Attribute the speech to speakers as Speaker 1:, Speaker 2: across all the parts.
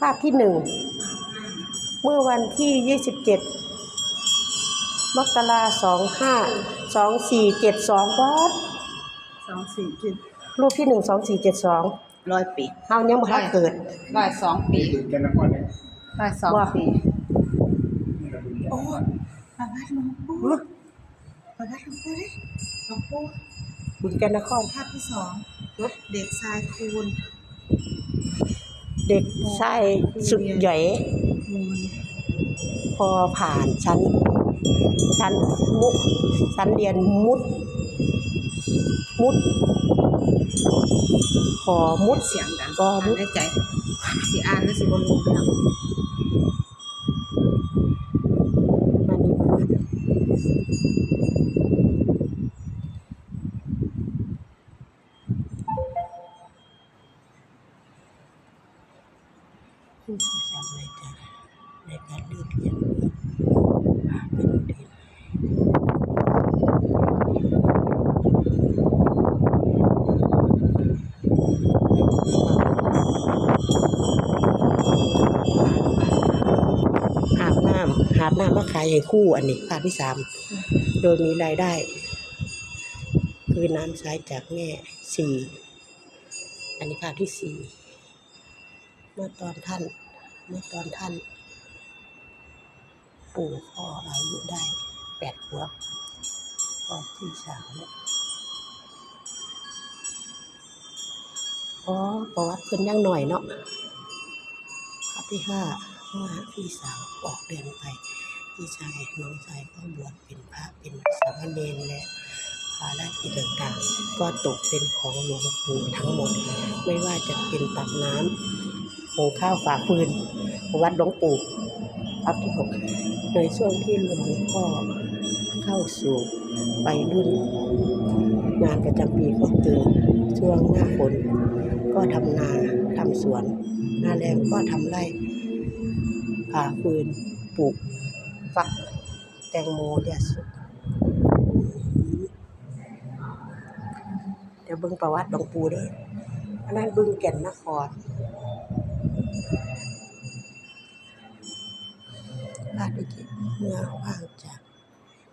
Speaker 1: ภาพที่หนึ่ง เมื่อวันที่ยี่สิบเจ็ดมกราสองห้าสองสี่เจ็ดสองวัด
Speaker 2: สองสี่เจ็ด
Speaker 1: รูปที่หนึ่งสองสี่เจ็ดสอง
Speaker 2: ร้อยปี
Speaker 1: เฮายังบ่ทันเกิด
Speaker 2: ร้อยสองปี
Speaker 3: ตื่นกันนะก่อนเลย
Speaker 2: ร้อยสอง
Speaker 1: ว่า
Speaker 2: ปี
Speaker 3: นี่เราดูกัน
Speaker 2: โอ้ประวัติหลวงปู่
Speaker 1: ฮะ
Speaker 2: ประวัติหลวงปู่ดิหลวงปู่
Speaker 1: บึงแกนนคร
Speaker 2: ภาพที่สองเด็กชายคูณ
Speaker 1: เด็กชายสุดใหญ่
Speaker 2: มูล
Speaker 1: พอผ่านชั้นชั้นมุชั้นเรียนมุด มุดขอมุด
Speaker 2: เสียงดัง
Speaker 1: ก็มุด
Speaker 2: ในใจสิอ่านหรือสิบนรู้เรื่อง
Speaker 1: มานี่มา ผู้ศึกษาในการในการเลือกเรียนเพื่อเป็นเด็กหาบน้ำหาบน้ำมาขายให้คู่อันนี้ภาพที่สามโดยมีรายได้ คือน้ำใช้จากแม่สี่อันนี้ภาพที่สี่ มื่อตอนท่าน เมื่อตอนท่าน ปู่พ่ออายุได้แปดขวบพ่อที่สามเนี่ยอ๋อประวัติเพิ่นยังหน่อยเนาะภาพที่ห้าเมื่อพี่สาวออกเดินไป พี่ชายน้องชายก็บวชเป็นพระเป็นสามเณรและภารกิจต่างๆ ก็ตกเป็นของหลวงปู่ทั้งหมด ไม่ว่าจะเป็นตักน้ำ หุงข้าวฝาฟืน วัดหลวงปู่พับที่หกในช่วงที่หลวงพ่อเข้าสู่ไปรุ่น งานประจำปีก็คือช่วงหน้าฝนก็ทำนาทำสวน หน้าแรงก็ทำไร่ผ่าฟืนปลูกฝักแตงโมเนี่ยสุดเดี๋ยวเบิ่งประวัติหลวงปู่ด้ออันนั้นบึงแก่นนคร พระดุจิตเมื่อว่างจาก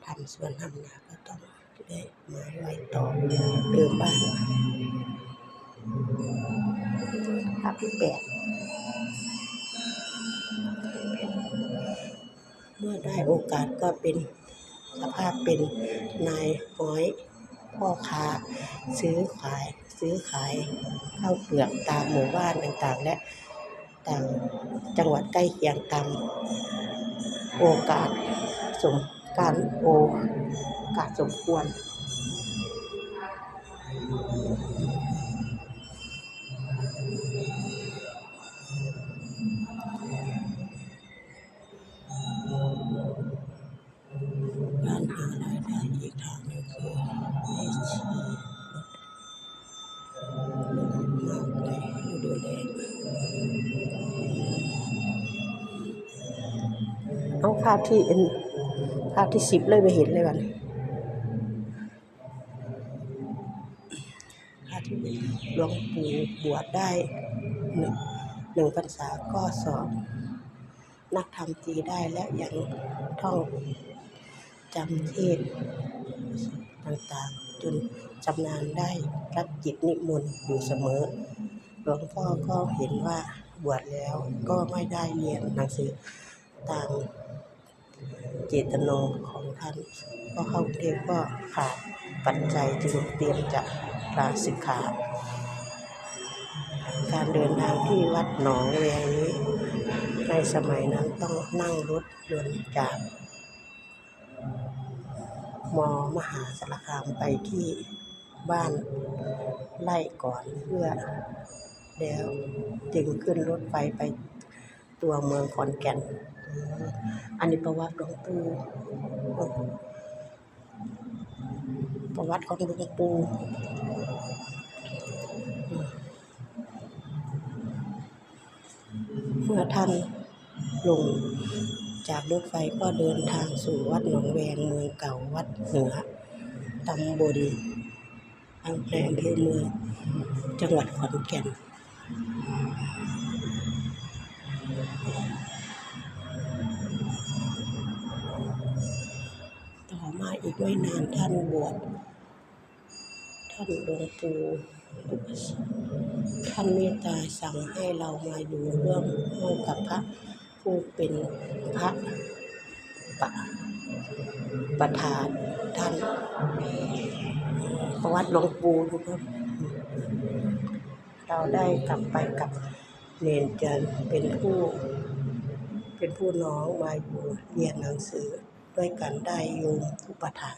Speaker 1: ทำสวนทำนาก็ต้องได้มาไว้ต่อเดิมบ้านภาพที่แปดเมื่อได้โอกาสก็เป็นสภาพเป็นนายห้อยพ่อค้า ซื้อขาย ซื้อขายข้าวเปลือกตามหมู่บ้านต่างๆ และ ต่างจังหวัดใกล้เคียงตามโอกาสสมการโอกาสสมควรการ เอาภาพที่ภาพที่สิบเลยไปเห็นเลยวันภาพที่หลวงปู่บวชได้หนึ่งหนึ่งพรรษาก็สอบนักธรรมตีได้และยังท่องจำเทศต่างๆ จนชำนาญได้รับจิตนิมนต์อยู่เสมอ หลวงพ่อก็เห็นว่าบวชแล้วก็ไม่ได้เรียนหนังสือตาม เจตนงของท่านก็เข้ากรุงเทพก็ขาดปัจจัยจึงเตรียมจะลาสิกขา การเดินทางที่วัดหนองแวงนี้ในสมัยนั้นต้องนั่งรถยนต์จากมมหาสารคามไปที่บ้านไล่ก่อนเพื่อแล้วจึงขึ้นรถไฟไป ตัวเมืองขอนแก่น อันนี้ประวัติหลวงปู่ประวัติของหลวงปู่เมื่อท่านลงจากรถไฟก็เดินทางสู่วัดหนองแวงเมืองเก่าวัดเหนือตำบลอำเภอเมืองจังหวัดขอนแก่น มาอีกไม่นานท่านบวชท่านหลวงปู่ท่านเมตตาสั่งให้เรามาอยู่ร่วมห้องกับพระผู้เป็นพระปะประธานท่านประวัติหลวงปู่อยู่ครับเราได้กลับไปกับเนนจันเป็นผู้ เป็นผู้น้องมาอยู่เรียนหนังสือ ด้วยกันได้โยมอุปถาก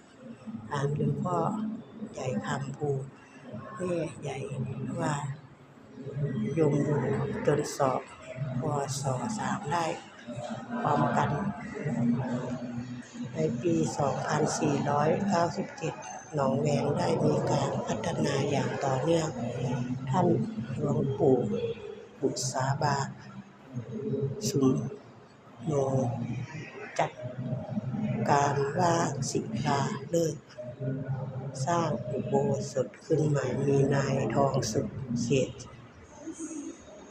Speaker 1: ถามหรือพ่อใหญ่คำภูแม่ใหญ่ว่าโยมบุญจนสอบปสสามได้พร้อมกัน ในปี 2497 หนองแวงได้มีการพัฒนาอย่างต่อเนื่อง ท่านหลวงปู่บุษาบาสุนโนจัด การว่าศิลาเลิกษ์สร้างอุโบสถขึ้นใหม่มีนายทองสุขเศรษ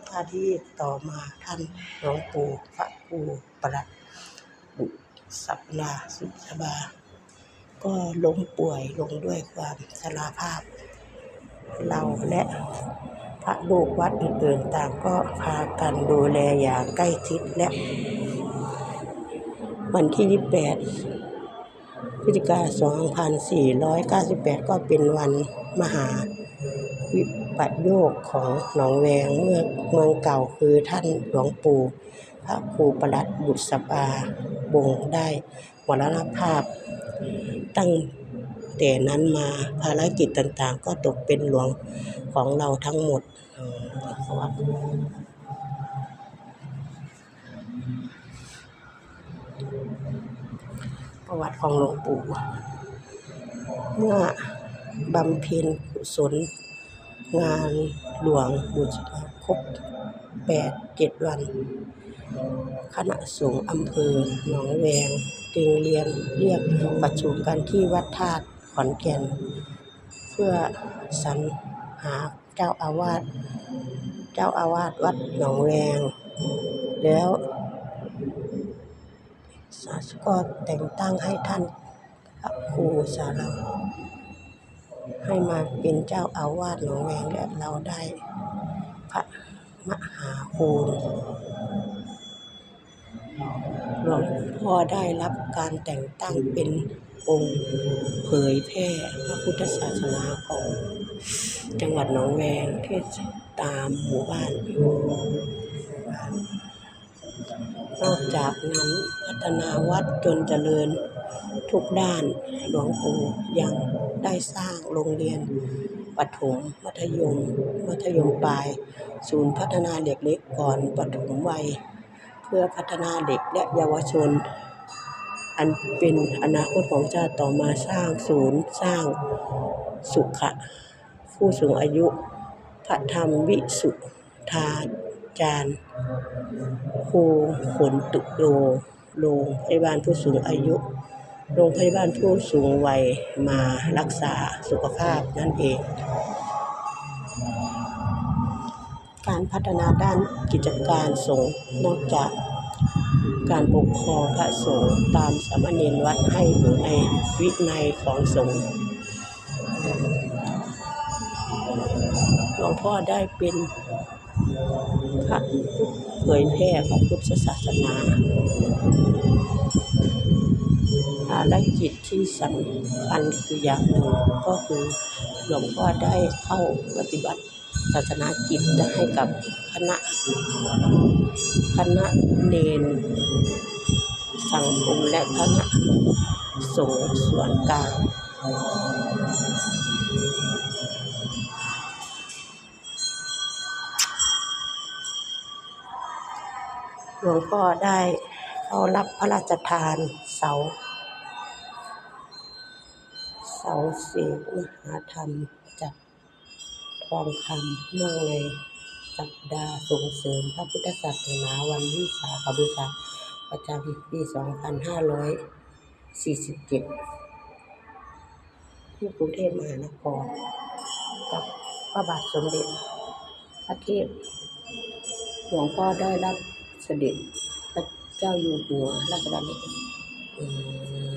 Speaker 1: ท่าที่ต่อมาท่านหลวงปู่พระครูประหลัดบุสัปลาสุชบา ก็ล้มป่วยลงด้วยความชราภาพ เราและพระลูกวัดอื่นๆต่างก็พากันดูแลอย่างใกล้ชิดและ วันที่ 28พฤศจิกา2498 ก็เป็นวันมหาวิปโยคของหนองแวงเมื่อเมืองเก่าคือท่านหลวงปู่พระครูประหลัดบุตรสปาบงได้มรณภาพ ตั้งแต่นั้นมาภารกิจต่างๆ ก็ตกเป็นหลวงของเราทั้งหมดอืมเพราะว่า ประวัติของหลวงปู่ เมื่อบำเพ็ญกุศลงานหลวงบุษบาครบแปดเจ็ดวัน คณะสงฆ์อำเภอหนองแวงจึงเรียนเรียกประชุมกันที่วัดธาตุขอนแก่น เพื่อสรรหาเจ้าอาวาสเจ้าอาวาสวัดหนองแวง แล้ว ก็แต่งตั้งให้ท่านพระครูสารวให้มาเป็นเจ้าอาวาสหนองแวงและเราได้พระมหาคูณหลวงพ่อได้รับการแต่งตั้งเป็นองค์เผยแพร่พระพุทธศาสนาของจังหวัดหนองแวงเทศตามหมู่บ้าน นอกจากนั้นพัฒนาวัดจนเจริญทุกด้าน หลวงปู่ยังได้สร้างโรงเรียนประถม มัธยม มัธยมปลาย ศูนย์พัฒนาเด็กเล็กก่อนประถมวัย เพื่อพัฒนาเด็กและเยาวชน อันเป็นอนาคตของชาติต่อมาสร้างศูนย์สร้างสุขะผู้สูงอายุ พระธรรมวิสุทธา จารย์ครูขนตุโลโรงพยาบาลผู้สูงอายุ โรงพยาบาลผู้สูงวัยมารักษาสุขภาพนั่นเอง การพัฒนาด้านกิจการสงฆ์นอกจากการปกครองพระสงฆ์ตามสามเณรวัดให้อยู่ในวินัยของสงฆ์หลวงพ่อได้เป็น พระเผยแพร่ของพุทธศาสนาภารกิจที่สำคัญคืออย่างหนึ่งก็คือหลวงพ่อได้เข้าปฏิบัติศาสนาจิตให้กับคณะคณะเนนสังคมและคณะสงฆ์ส่วนกลาง ลวงพ่อได้เข้ารับพระราชทานเสา เสาเสกมหาธรรมจากทองคำเนื่องในสัปดาห์ส่งเสริมพระพุทธศาสนาวันวิสาขบูชาประจำปี 2547 ที่กรุงเทพมหานครกับพระบาทสมเด็จพระเทพหลวงพ่อได้รับ สด็จพระเจ้าอยู่หัวรัชกาลที่อืม